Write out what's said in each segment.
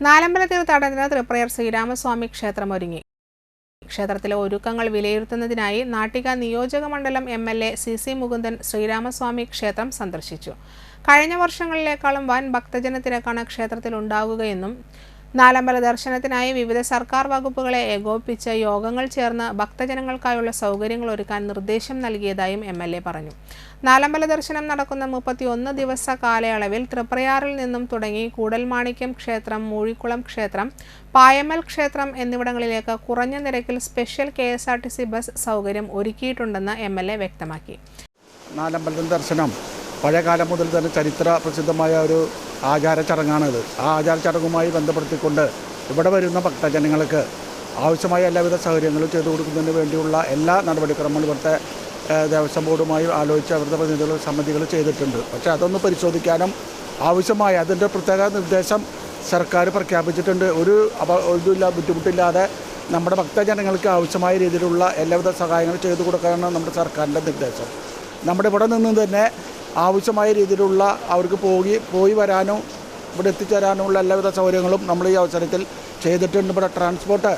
നാലമ്പല തീർത്ഥാടനത്തിന് തൃപ്രയർ ശ്രീരാമസ്വാമി ക്ഷേത്രം ഒരുങ്ങി ക്ഷേത്രത്തിലെ ഒരുക്കങ്ങൾ വിലയിരുത്തുന്നതിനായി നാട്ടിക നിയോജക മണ്ഡലം M L A C C Mukundan Sreeramaswamy ക്ഷേത്രം സന്ദർശിച്ചു. കഴിഞ്ഞ വർഷങ്ങളിലേക്കാളും വൻ ഭക്തജന തിരക്കാണ് ക്ഷേത്രത്തിൽ ഉണ്ടാകുകയെന്നും നാലമ്പല ദർശനത്തിനായി വിവിധ സർക്കാർ വകുപ്പുകളെ ഏകോപിപ്പിച്ച് യോഗങ്ങൾ ചേർന്ന് ഭക്തജനങ്ങൾക്കായുള്ള സൗകര്യങ്ങൾ ഒരുക്കാൻ നിർദ്ദേശം നൽകിയതായും എം എൽ എ പറഞ്ഞു. നാലമ്പല ദർശനം നടക്കുന്ന മുപ്പത്തിയൊന്ന് ദിവസ കാലയളവിൽ തൃപ്രയാറിൽ നിന്നും തുടങ്ങി കൂടൽമാണിക്യം ക്ഷേത്രം മൂഴിക്കുളം ക്ഷേത്രം പായമൽ ക്ഷേത്രം എന്നിവിടങ്ങളിലേക്ക് കുറഞ്ഞ നിരക്കിൽ special K S R T C bus സൗകര്യം ഒരുക്കിയിട്ടുണ്ടെന്ന് എം എൽ എ വ്യക്തമാക്കി. നാലമ്പലം ദർശനം പഴയകാലം മുതൽ തന്നെ ചരിത്ര പ്രസിദ്ധമായ ഒരു ആചാര ചടങ്ങാണിത് ആ ആചാര ചടങ്ങുമായി ബന്ധപ്പെടുത്തിക്കൊണ്ട് ഇവിടെ വരുന്ന ഭക്തജനങ്ങൾക്ക് ആവശ്യമായ എല്ലാവിധ സൗകര്യങ്ങളും ചെയ്തു കൊടുക്കുന്നതിന് വേണ്ടിയുള്ള എല്ലാ നടപടിക്രമങ്ങളും ഇവിടുത്തെ ദേവസ്വം ബോർഡുമായി ആലോചിച്ച് അവരുടെ പ്രതിനിധികൾ സമിതികൾ ചെയ്തിട്ടുണ്ട്. പക്ഷേ അതൊന്ന് പരിശോധിക്കാനും ആവശ്യമായ അതിന്റെ പ്രത്യേക നിർദ്ദേശം സർക്കാർ പ്രഖ്യാപിച്ചിട്ടുണ്ട്. ഒരു അപ ഇതുമില്ല ബുദ്ധിമുട്ടില്ലാതെ നമ്മുടെ ഭക്തജനങ്ങൾക്ക് ആവശ്യമായ രീതിയിലുള്ള എല്ലാവിധ സഹായങ്ങളും ചെയ്തു കൊടുക്കാനാണ് നമ്മുടെ സർക്കാരിന്റെ നിർദ്ദേശം. നമ്മുടെ ഇവിടെ നിന്ന് തന്നെ ആവശ്യമായ രീതിയിലുള്ള അവർക്ക് പോയി പോയി വരാനോ ഇവിടെ എത്തിച്ചേരാനുമുള്ള എല്ലാവിധ സൗകര്യങ്ങളും നമ്മൾ ഈ അവസരത്തിൽ ചെയ്തിട്ടുണ്ട്. ഇവിടെ ട്രാൻസ്പോർട്ട്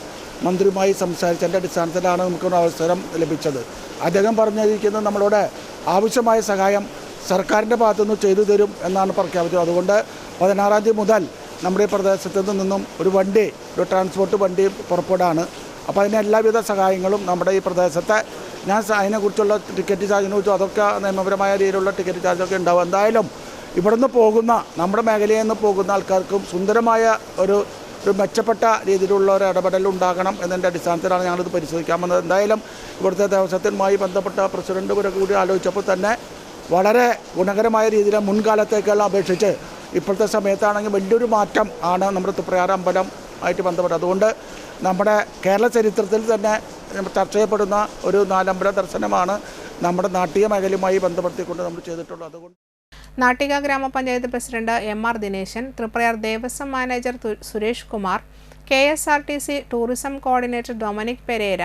മന്ത്രിയുമായി സംസാരിച്ചതിന്റെ അടിസ്ഥാനത്തിലാണ് നമുക്കൊരു അവസരം ലഭിച്ചത്. അദ്ദേഹം പറഞ്ഞിരിക്കുന്നത് നമ്മളോട് ആവശ്യമായ സഹായം സർക്കാരിന്റെ ഭാഗത്തുനിന്ന് ചെയ്തു തരും എന്നാണ് പ്രഖ്യാപിച്ചത്. അതുകൊണ്ട് പതിനാറാം തീയതി മുതൽ നമ്മുടെ പ്രദേശത്ത് നിന്നും ഒരു വണ്ടി ഒരു ട്രാൻസ്പോർട്ട് വണ്ടി പുറപ്പെടാണ് അപ്പോൾ അതിന് എല്ലാവിധ സഹായങ്ങളും നമ്മുടെ ഈ പ്രദേശത്തെ ഞാൻ അതിനെക്കുറിച്ചുള്ള ടിക്കറ്റ് ചാർജിനെ കുറിച്ചും അതൊക്കെ നിയമപരമായ രീതിയിലുള്ള ടിക്കറ്റ് ചാർജൊക്കെ ഉണ്ടാവും. എന്തായാലും ഇവിടുന്ന് പോകുന്ന നമ്മുടെ മേഖലയിൽ നിന്ന് പോകുന്ന ആൾക്കാർക്കും സുന്ദരമായ ഒരു ഒരു മെച്ചപ്പെട്ട രീതിയിലുള്ള ഒരു ഇടപെടൽ ഉണ്ടാകണം എന്നതിന്റെ അടിസ്ഥാനത്തിലാണ് ഞങ്ങളിത് പരിശോധിക്കാൻ വന്നത് എന്തായാലും ഇവിടുത്തെ ദേവസ്വത്തിനുമായി ബന്ധപ്പെട്ട പ്രസിഡന്റ് വരെ കൂടി ആലോചിച്ചപ്പോൾ തന്നെ വളരെ ഗുണകരമായ രീതിയിൽ മുൻകാലത്തേക്കെല്ലാം അപേക്ഷിച്ച് ഇപ്പോഴത്തെ സമയത്താണെങ്കിൽ വലിയൊരു മാറ്റം ആണ് നമ്മുടെ തുപ്രയാർ അമ്പലം ആയിട്ട് ബന്ധപ്പെട്ട്. അതുകൊണ്ട് നമ്മുടെ കേരള ചരിത്രത്തിൽ തന്നെ ചർച്ച ചെയ്യപ്പെടുന്ന ഒരു നാലമ്പല ദർശനമാണ് നമ്മുടെ നാട്ടിക മേഖലയുമായി ബന്ധപ്പെടുത്തിക്കൊണ്ട് നമ്മൾ ചെയ്തിട്ടുള്ളത്. അതുകൊണ്ട് നാട്ടിക ഗ്രാമപഞ്ചായത്ത് president M R Dineshan Triprayar Devaswom manager Suresh Kumar K S R T C tourism coordinator Dominic Perera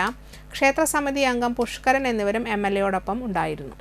ക്ഷേത്ര സമിതി അംഗം പുഷ്കരൻ എന്നിവരും എം എൽ എയോടൊപ്പം ഉണ്ടായിരുന്നു.